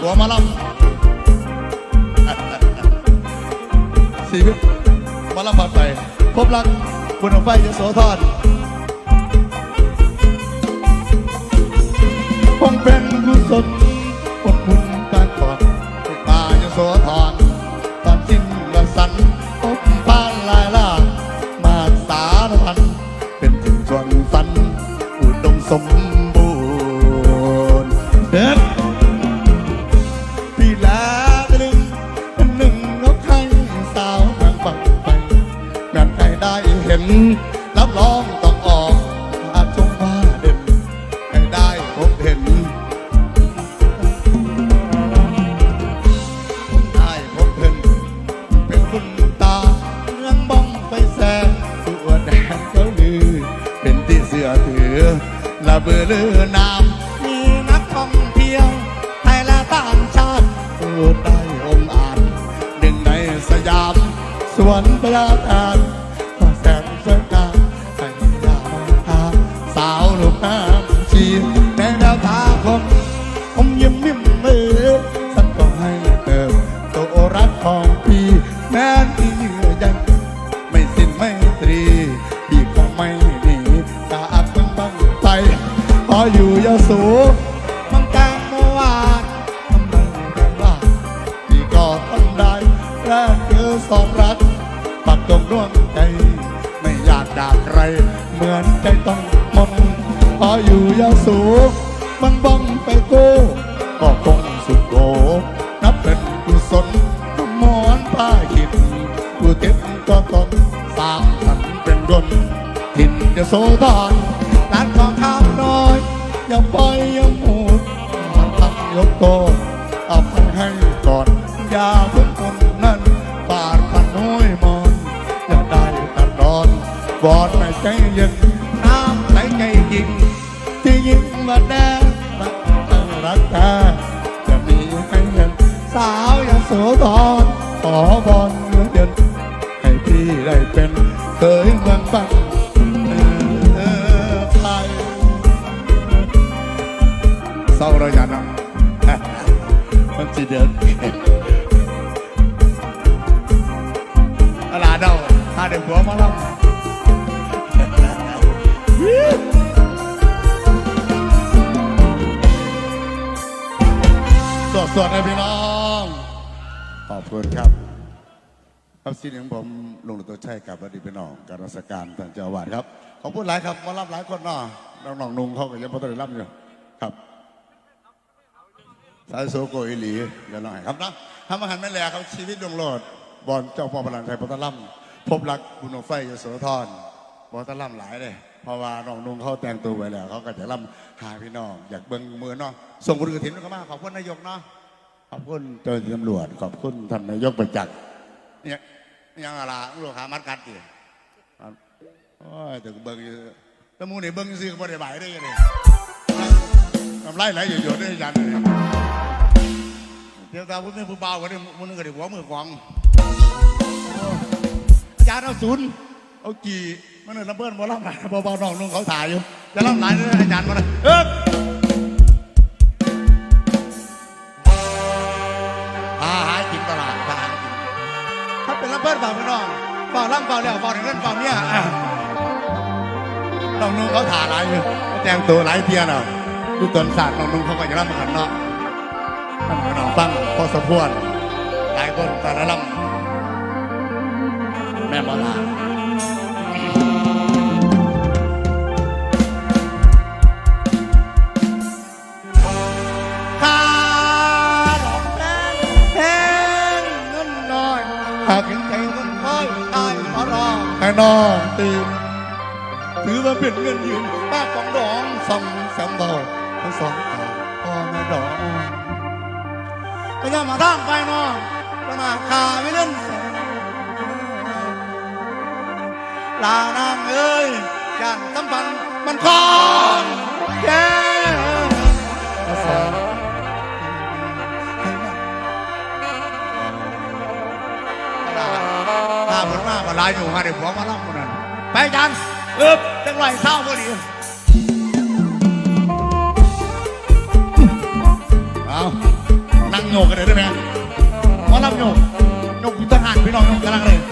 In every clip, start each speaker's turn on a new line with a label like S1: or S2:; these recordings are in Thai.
S1: หัวมาลำชีวิตมาล่ำผ่านไป พบรักคุณเอาไฟยโสธรคงเป็นกุศลผลบุญการก่อนป่ายโสธรตอนสิ้นวันสันพบผ่านลายล่ามาสารพันเป็นถึงส่วนฝันอุดมสม ถือระเบือลือนามมีนักท่องเที่ยวไทยและต่างชาติพูดได้องอาจหนึ่งในสยาม สวนประทาน นสร้างสรรค์เป็นดนถิ่นจะโซดอนร้านของข้ามน้อย อย่าปล่อยอย่าหมูดมันทำยกโตเอาไปให้ก่อนอย่าเพิ่งคนนั้นปาดพันน้อยมอนอย่าได้ตัดรอนวอนไม่ใจเย็นน้ำไหลใจจริงที่ยิ่งมาแน่มันรักแท้จะมีให้เห็นสาวอย่าโสธรขอบ มันจีเดินอะไรเดาหาเด็กหัวมาแล้วสดสดนะพี่น้อง ขอบคุณครับครับสิ่งของผมลุงหลวงตัวชัยกับอดีตพี่น้องการราชการท่านเจ้าวาสครับ ขอบคุณหลายครับมารับหลายคนเนาะน้องน้องนุ่งเขาก็ยังพอต้องได้รับอยู่ครับ สายโซโกอิหลีเดี๋ยวหน่อยครับนะทำอาหารแม่แหล่เขาชีวิตดวงโลดบอลเจ้าพ่อพลังไทยพตล่ำพบรักบุญไฟยโสธรบอลตล่ำหลายเลยเพราะว่าน้องนุ่งเขาแต่งตัวไว้แล้ว เขาก็จะล่ำหาพี่น้องอยากเบิ่งมือเนาะส่งบุญกระถิ่นเข้ามาขอบคุณนายกเนาะขอบคุณเจ้าหน้าที่ตำรวจขอบคุณท่านนายกประจักษ์เนี่ยยังอะไรลูกค้ามัดกัดดิครับโอ้ยถึงเบิ้งอยู่แล้วหมูนี่เบิ้งซื้อก็บ่ได้ไหวได้ยังไงทำไรไหลหยดๆได้ยันเลย เดี๋ยวตาพุ่งผู้เบากันดิมึงนึกดิหัวมือกวางอาจารย์เอาศูนย์เอากี่มันนึกลำเบิ้ลบ่ล่ำไหลเบาๆน้องนุ่งเขาถ่ายอยู่จะล่ำไหลเลยอาจารย์มาเลยเออหาหากินตลาดหากินถ้าเป็นรับเบิดฝากพี่น้องฝากร่ำฝากแล้วฝากถึงเงินฝากเนี่ยอะน้องนุ่งเขาถ่าหลายอยู่เขาแต่งตัวหลายเทียนอะดูตนศาสตร์น้องนุ่งเขาก็จะรับมาขันเนาะท่านพี่น้ พอสมควรหลายคนตระลำแม่บอลาแน่นอนตีมถือว่าเป็นเงินยืมป้าของดองสองสามเบาทั้งสองพ่อแม่ดอง
S2: ยามา
S1: ทางไปน
S2: อน
S1: ปรมาคาไม่เล่นลานางเอ้ยกันสัม
S2: พั
S1: นมันค
S2: อนแก่
S1: ถ้าผลมากก็
S2: ลายอ
S1: ยู่ฮะเดี๋ยวผมมาล่ำคนนั้นไปจันเอ๊บจังไรเศร้าพ
S2: อ
S1: ดี โยกกันเลยได้ไหมหมอลำโยกโยกอยู่ทหารพี่น้องโยกกันเลย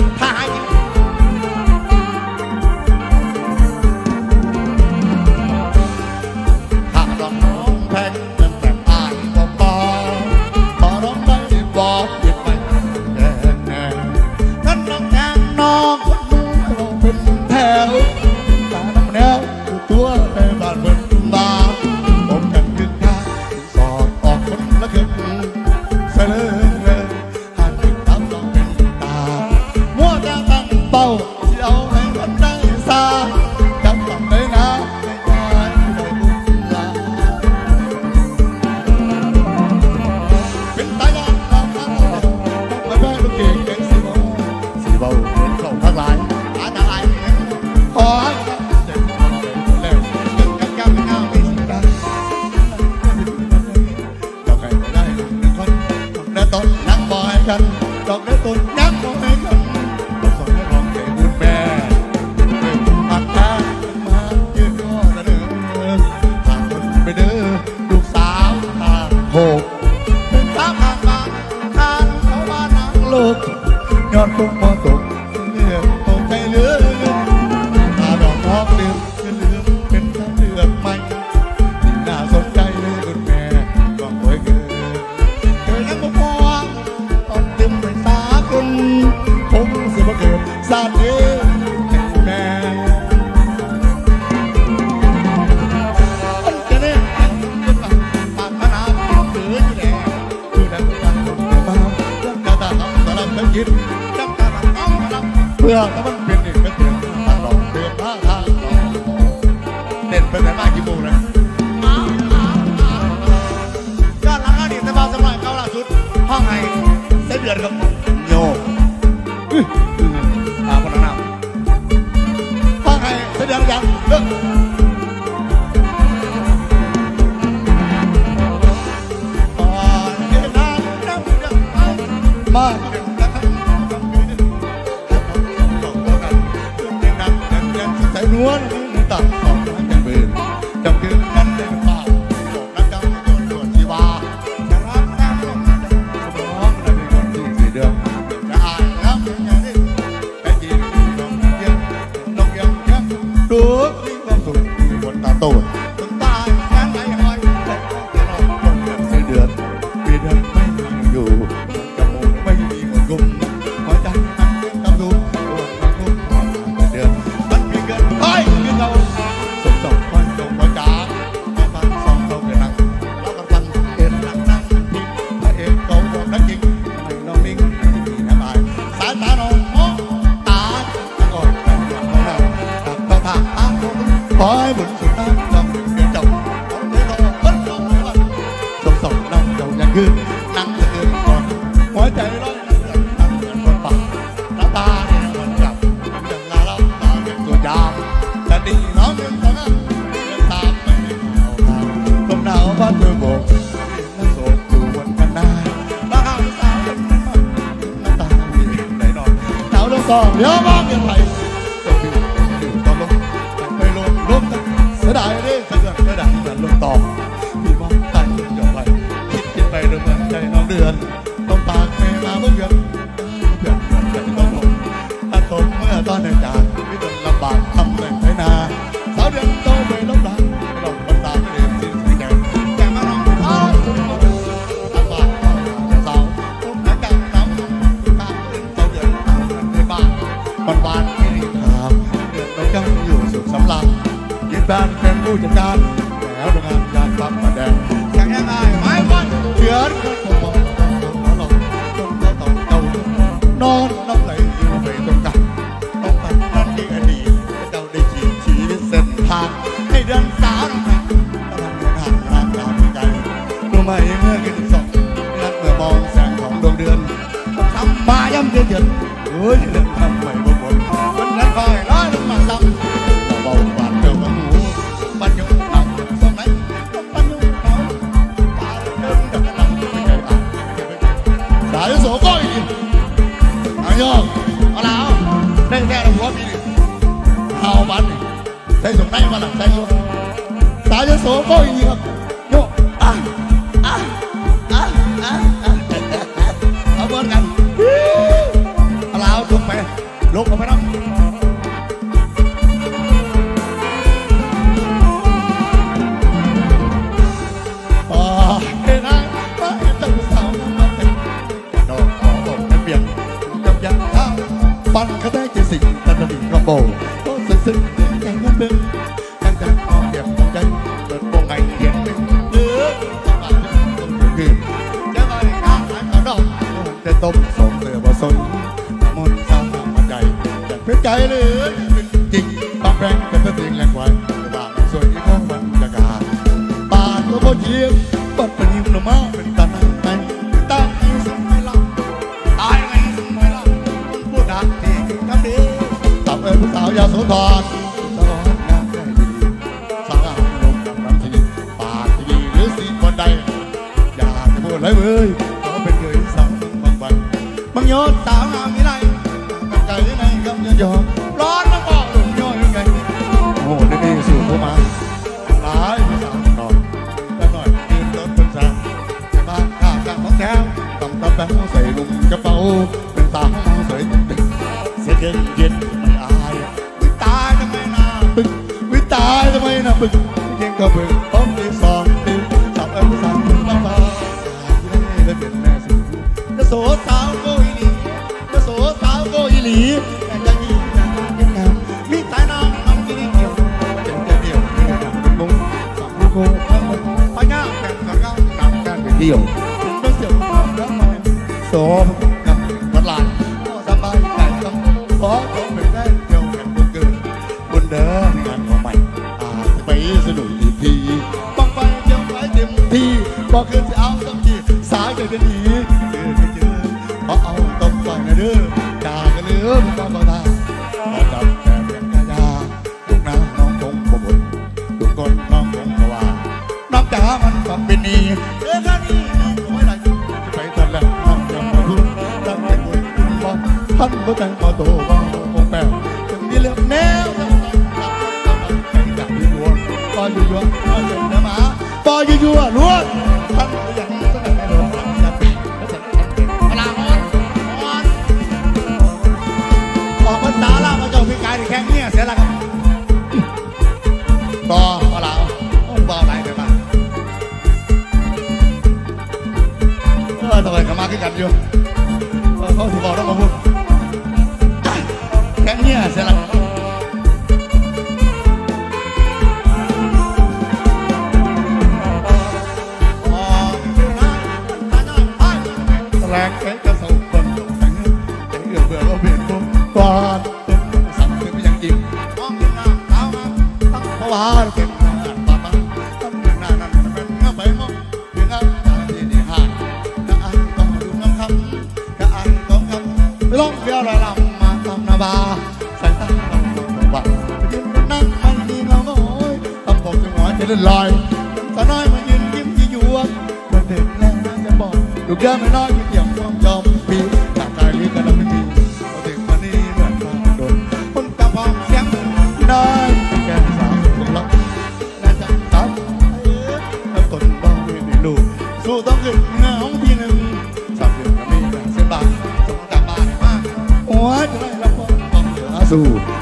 S1: Anna. one. 我等了 bạc mà đen. Chẳng em ai? Mãi mãi tuyệt cùng một đồng đầu non năm lại yêu về trong cả ông tần ăn đi ăn đi. Đâu đây chỉ chỉ sân thang. Hay đơn sáng ta làm người hàng hàng làm cái đôi mày mưa cái sọc mắt mưa mòn sáng không đôi đường. Không ba dám thế nhật. Ôi bằng nhớ tao làm cái này trời cái này không nhớ gió lót nó bỏ đừng nhớ như vậy ngủ đến đây dù có mà lái mà sao rồi ta nói yên lớn bên ra cái ba cả cả bóng theo tầm tầm đang muốn xảy lùng cho bao bên ta không mang xảy sẽ đến yên mày ai với ta cho mày là bực với ta cho mày là bực nhưng cả bực ông มกับวัตลาดก็สบายใจก็องขอผมไปได้เดียวกันบนเกิดบนเดิมงานขอใหม่อาจไปสนุกอี
S2: กทีบังไปเดียวไปเต็มที่บอกคืนจะเอาสัก สู้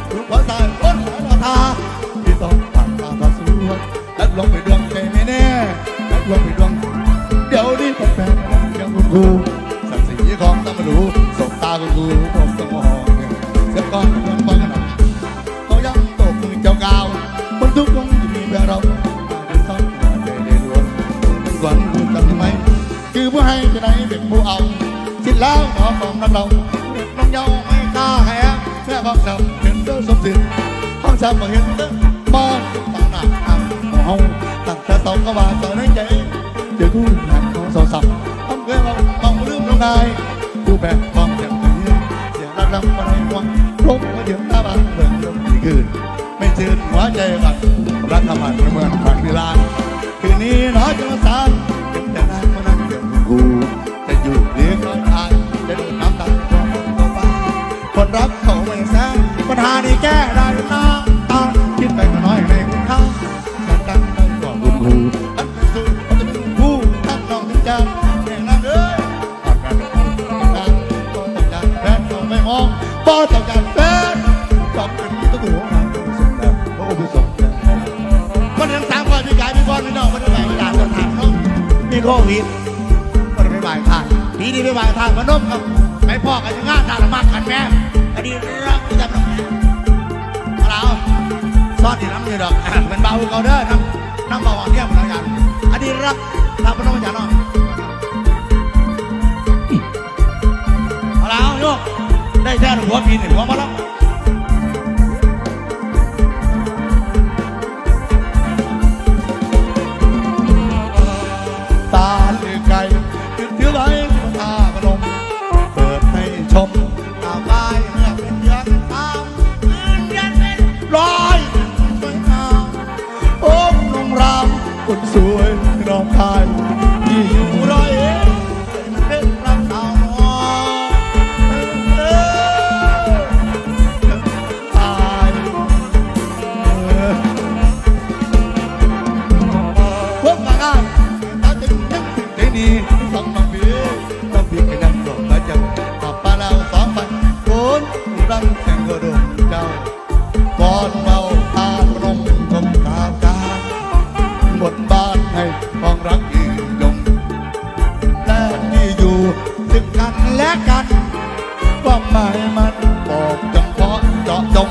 S2: มันบอกจำเพาะเจาะจง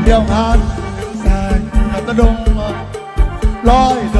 S2: เที่ยวงานสายตะดงลอยโด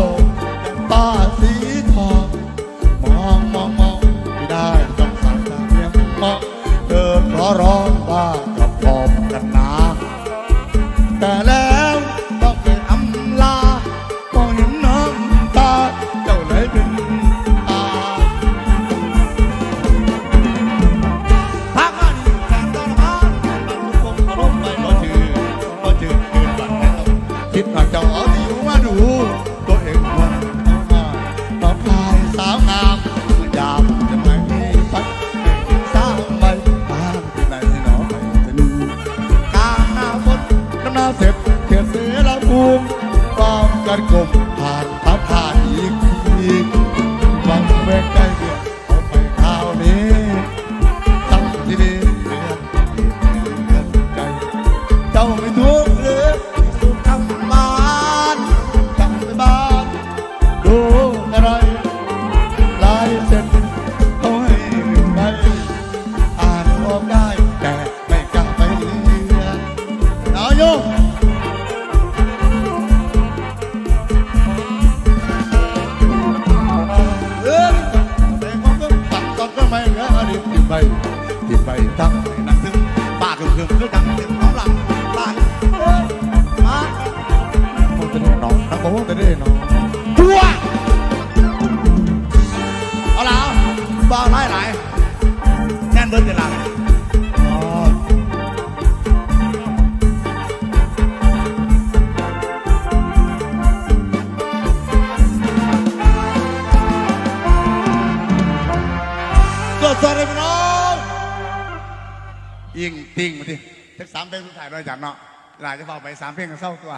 S2: ติ้งมาดิทักสามเพลงสุดท้ายเราจัดเนาะหลายจะเฝ้ไปสามเพลงก็เศร้าตัว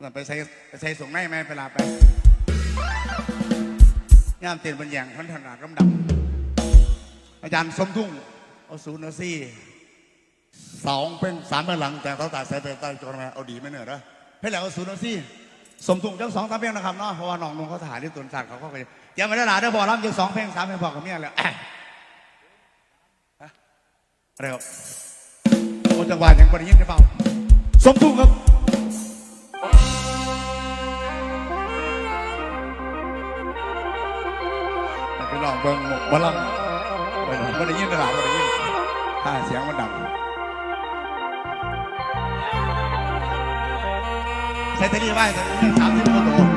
S2: เราไปใช้ไปใช้ส่งให้แม่ไปลาไปงามเตียนบรรยางพันธนาลำดับอาจารย์สมทุ่งเอาศูนย์เอาซี่สองเป็นสามเป็นหลังแต่เขาตัดสายเป็ตัดจนมาเอาดีไม่เหนื่อยนะให้รหลกเอาศูนย์เอาซี่สมทุ่งจังสองสามเพลงนะครับเนาะเพราะว่าน้องนุ่งเขาถ่ายที่ตุนสัตว์เขาก็ไปยังไม่ได้หลาได้บอกรับยังสองเพลงสามเพลงพอกับเมียแล้ว อะไรครับคนจังหวัดยังบริยิ่งได้เปล่าสมทุ่งครับไปลองเบิ้งหมกบลังไปลองบริยิ่งตด้เป
S1: ล่ดบริยิ่งถ้าเสียงมันดังใส่ตะลี่ไว้สามสิบโมโต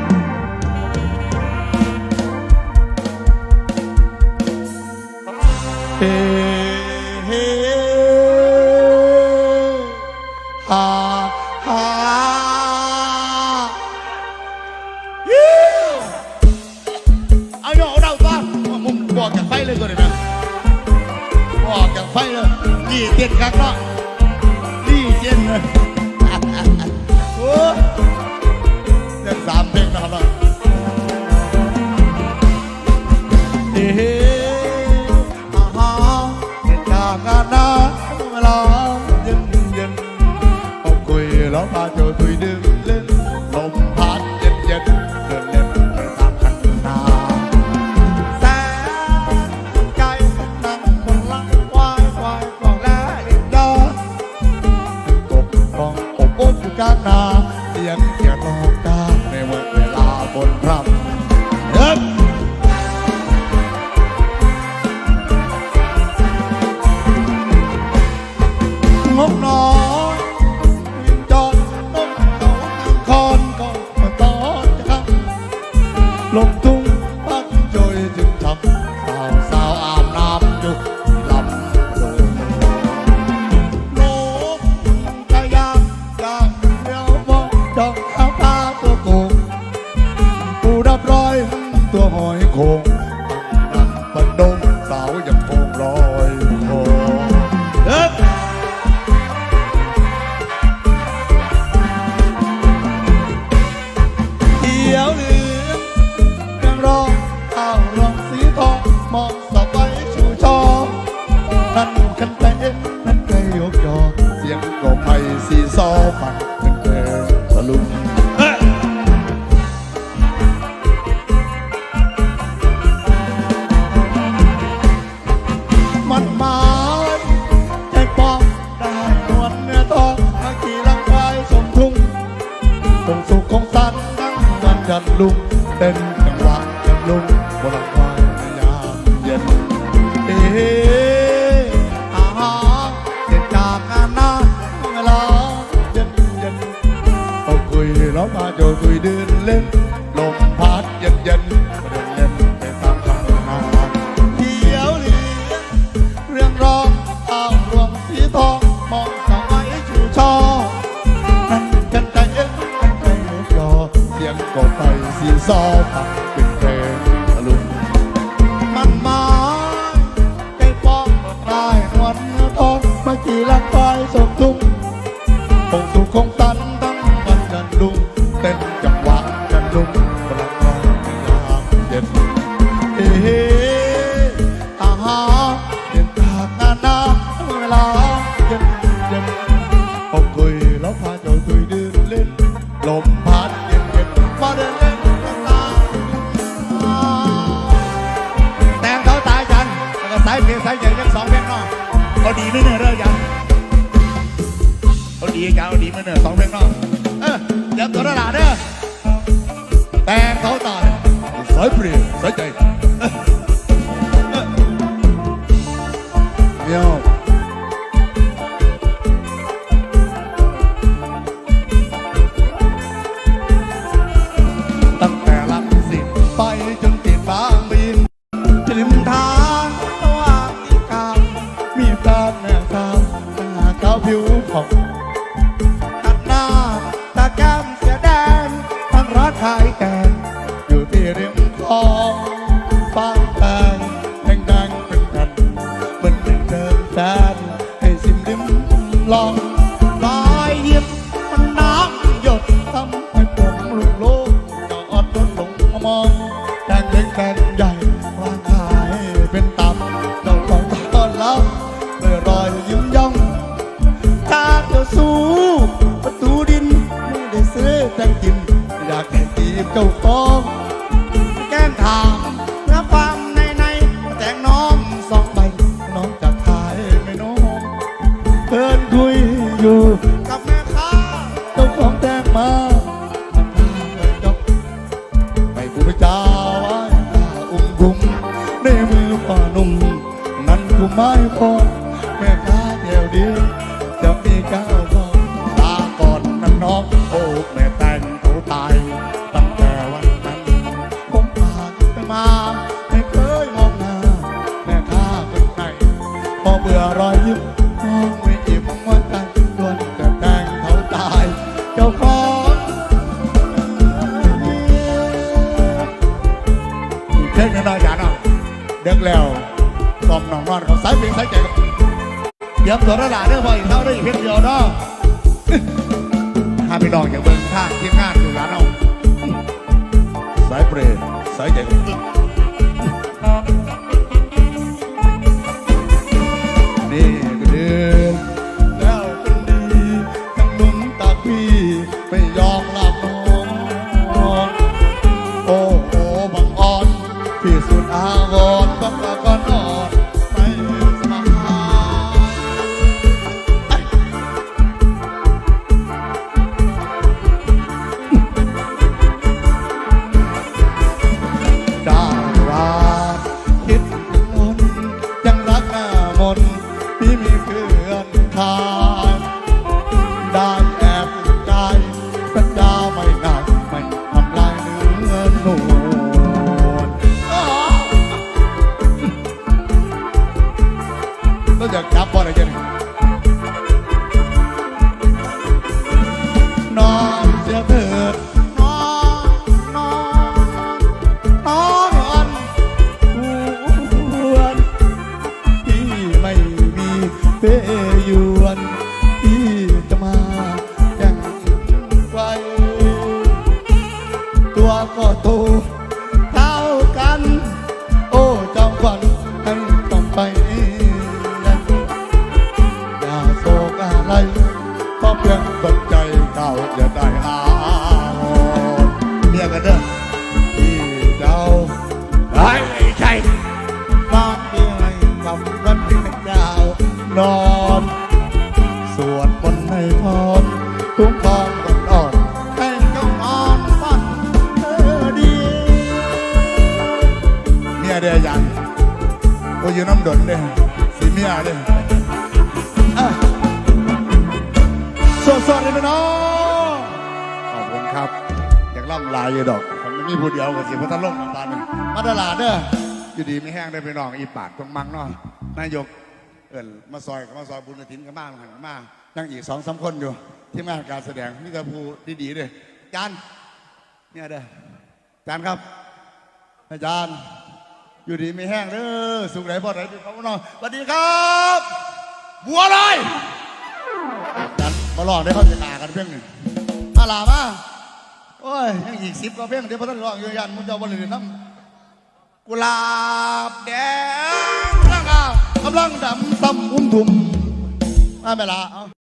S1: ทองมองสายชูช่อนั่ใจอ็นกันจเอ็นยองกบไปสีซอผักเป็นเพลงทะลุมันไม้ใจฟอกลายวลนทองมาขี่ลักไฟสมทุ่ อยากให้ตีบเจ้าของ เพียงเดียวเนาะถ้าไปดองอย่างเบิ่งท่าเทียงงานดูร้านเอาสายเปรย์สายใหญ่ ตื่นอยน้ำดนเลยสีเมียเลยอะสดเลยพี่น้องขอบคุณครับ อยากล่ำลายอยู่ดอกผมไม่มีผู้เดียวกับสิพัทลุงน้ำตาลนี่มาตลาดเด้ออยู่ดีไม่แห้งได้ไปน้องอีปากตรงมังเนาะนายกเอิญมาซอยกับมาซอยบุญกฐินกันบ้างหันมายังอีกสองสามคนอยู่ ที่งานการแสดงนี่ก็ผู้ดีๆเลยจานเนี่ยเด้อจานครับอาจารย์ อยู่ดีไม่แห้งเด้อสุขไหนบ่ไหนดีครับน้องสวัสดีครับบัวลอยจัดมาลองได้เข้าจะนากันเพียงหนึ่งอาลามาโอ้ยยังอีกสิบกว่าเพียงเดี๋ยวพระท่านร้องยู่ยันมุนเจ้าบริเวณน้ำกุหลาบแดงกำลังอะกำลังดำซ้ำอุ้มทุ่มมาเวลาเอา